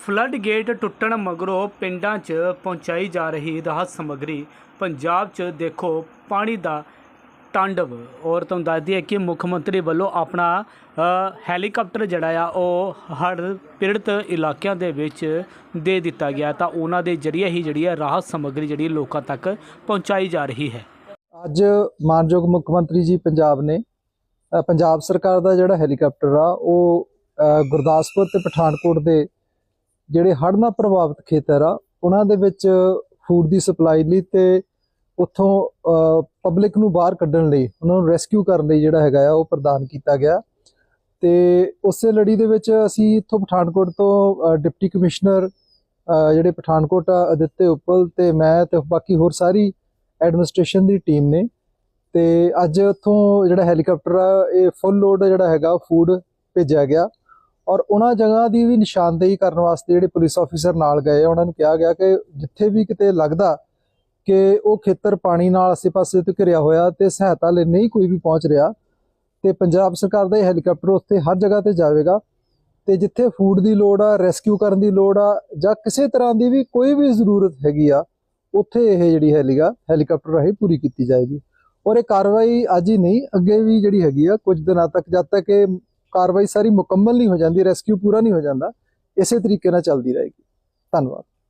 Flood gate ਟੁੱਟਣ ਮਗਰੋਂ ਪਿੰਡਾਂ 'ਚ ਪਹੁੰਚਾਈ ਜਾ ਰਹੀ ਰਾਹਤ ਸਮੱਗਰੀ। ਪੰਜਾਬ 'ਚ ਦੇਖੋ ਪਾਣੀ ਦਾ ਤਾਂਡਵ। ਔਰ ਤੁਹਾਨੂੰ ਦੱਸਦੀ ਹੈ ਕਿ ਮੁੱਖ ਮੰਤਰੀ ਵੱਲੋਂ ਆਪਣਾ ਹੈਲੀਕਾਪਟਰ ਜਿਹੜਾ ਆ ਉਹ ਹੜ੍ਹ ਪੀੜਤ ਇਲਾਕਿਆਂ ਦੇ ਵਿੱਚ ਦੇ ਦਿੱਤਾ ਗਿਆ ਤਾਂ ਉਹਨਾਂ ਦੇ ਜਰੀਏ ਹੀ ਜਿਹੜੀ ਹੈ ਰਾਹਤ ਸਮੱਗਰੀ ਜਿਹੜੀ ਲੋਕਾਂ ਤੱਕ ਪਹੁੰਚਾਈ ਜਾ ਰਹੀ ਹੈ। ਅੱਜ ਮਾਨਯੋਗ ਮੁੱਖ ਮੰਤਰੀ ਜੀ ਪੰਜਾਬ ਨੇ ਅ, ਪੰਜਾਬ ਸਰਕਾਰ ਦਾ ਜਿਹੜਾ ਹੈਲੀਕਾਪਟਰ ਆ ਉਹ ਅ, ਗੁਰਦਾਸਪੁਰ ਤੇ ਪਠਾਨਕੋਟ ਦੇ ਜਿਹੜੇ ਹੜ੍ਹ ਨਾਲ ਪ੍ਰਭਾਵਿਤ ਖੇਤਰ ਆ, ਉਹਨਾਂ ਦੇ ਵਿੱਚ ਫੂਡ ਦੀ ਸਪਲਾਈ ਲਈ ਤੇ ਉੱਥੋਂ ਪਬਲਿਕ ਨੂੰ ਬਾਹਰ ਕੱਢਣ ਲਈ, ਉਹਨਾਂ ਨੂੰ ਰੈਸਕਿਊ ਕਰਨ ਲਈ ਜਿਹੜਾ ਹੈਗਾ ਆ, ਉਹ ਪ੍ਰਦਾਨ ਕੀਤਾ ਗਿਆ। ਤੇ ਉਸੇ ਲੜੀ ਦੇ ਵਿੱਚ ਅਸੀਂ ਇੱਥੋਂ ਪਠਾਨਕੋਟ ਤੋਂ ਡਿਪਟੀ ਕਮਿਸ਼ਨਰ ਜਿਹੜੇ ਪਠਾਨਕੋਟ ਆ ਅਦਿੱਤੇ ਉਪਲ ਤੇ ਮੈਂ ਤੇ ਬਾਕੀ ਹੋਰ ਸਾਰੀ ਐਡਮਿਨਿਸਟ੍ਰੇਸ਼ਨ ਦੀ ਟੀਮ ਨੇ। ਤੇ ਅੱਜ ਉੱਥੋਂ ਜਿਹੜਾ ਹੈਲੀਕਾਪਟਰ ਆ, ਇਹ ਫੁੱਲ ਲੋਡ ਜਿਹੜਾ ਹੈਗਾ ਫੂਡ ਭੇਜਿਆ ਗਿਆ। ਔਰ ਉਹਨਾਂ ਜਗ੍ਹਾ ਦੀ ਵੀ ਨਿਸ਼ਾਨਦੇਹੀ ਕਰਨ ਵਾਸਤੇ ਜਿਹੜੇ ਪੁਲਿਸ ਆਫੀਸਰ ਨਾਲ ਗਏ ਆ, ਉਹਨਾਂ ਨੂੰ ਕਿਹਾ ਗਿਆ ਕਿ ਜਿੱਥੇ ਵੀ ਕਿਤੇ ਲੱਗਦਾ ਕਿ ਉਹ ਖੇਤਰ ਪਾਣੀ ਨਾਲ ਆਸੇ-ਪਾਸੇ ਤੋਂ ਘਿਰਿਆ ਹੋਇਆ ਤੇ ਸਹਾਇਤਾ ਲਈ ਨਹੀਂ ਕੋਈ ਵੀ ਪਹੁੰਚ ਰਿਹਾ ਤੇ ਪੰਜਾਬ ਸਰਕਾਰ ਦਾ ਇਹ ਹੈਲੀਕਾਪਟਰ ਉੱਥੇ ਹਰ ਜਗ੍ਹਾ ਤੇ ਜਾਵੇਗਾ ਤੇ ਜਿੱਥੇ ਫੂਡ ਦੀ ਲੋੜ ਆ ਰੈਸਕਿਊ ਕਰਨ ਦੀ ਲੋੜ ਆ ਜਾਂ ਕਿਸੇ ਤਰ੍ਹਾਂ ਦੀ ਵੀ ਕੋਈ ਵੀ ਜ਼ਰੂਰਤ ਹੈਗੀ ਆ ਉੱਥੇ ਇਹ ਜਿਹੜੀ ਹੈਲੀਗਾ ਹੈਲੀਕਾਪਟਰ ਰਾਹੀਂ ਪੂਰੀ ਕੀਤੀ ਜਾਏਗੀ। ਔਰ ਇਹ ਕਾਰਵਾਈ ਅੱਜ ਹੀ ਨਹੀਂ ਅੱਗੇ ਵੀ ਜਿਹੜੀ ਹੈਗੀ ਆ ਕੁਝ ਦਿਨਾਂ ਤੱਕ ਜਦ ਤੱਕ ਇਹ ਕਾਰਵਾਈ ਸਾਰੀ ਮੁਕੰਮਲ ਨਹੀਂ ਹੋ ਜਾਂਦੀ, ਰੈਸਕਿਊ ਪੂਰਾ ਨਹੀਂ ਹੋ ਜਾਂਦਾ, ਇਸੇ ਤਰੀਕੇ ਨਾਲ ਚੱਲਦੀ ਰਹੇਗੀ। ਧੰਨਵਾਦ।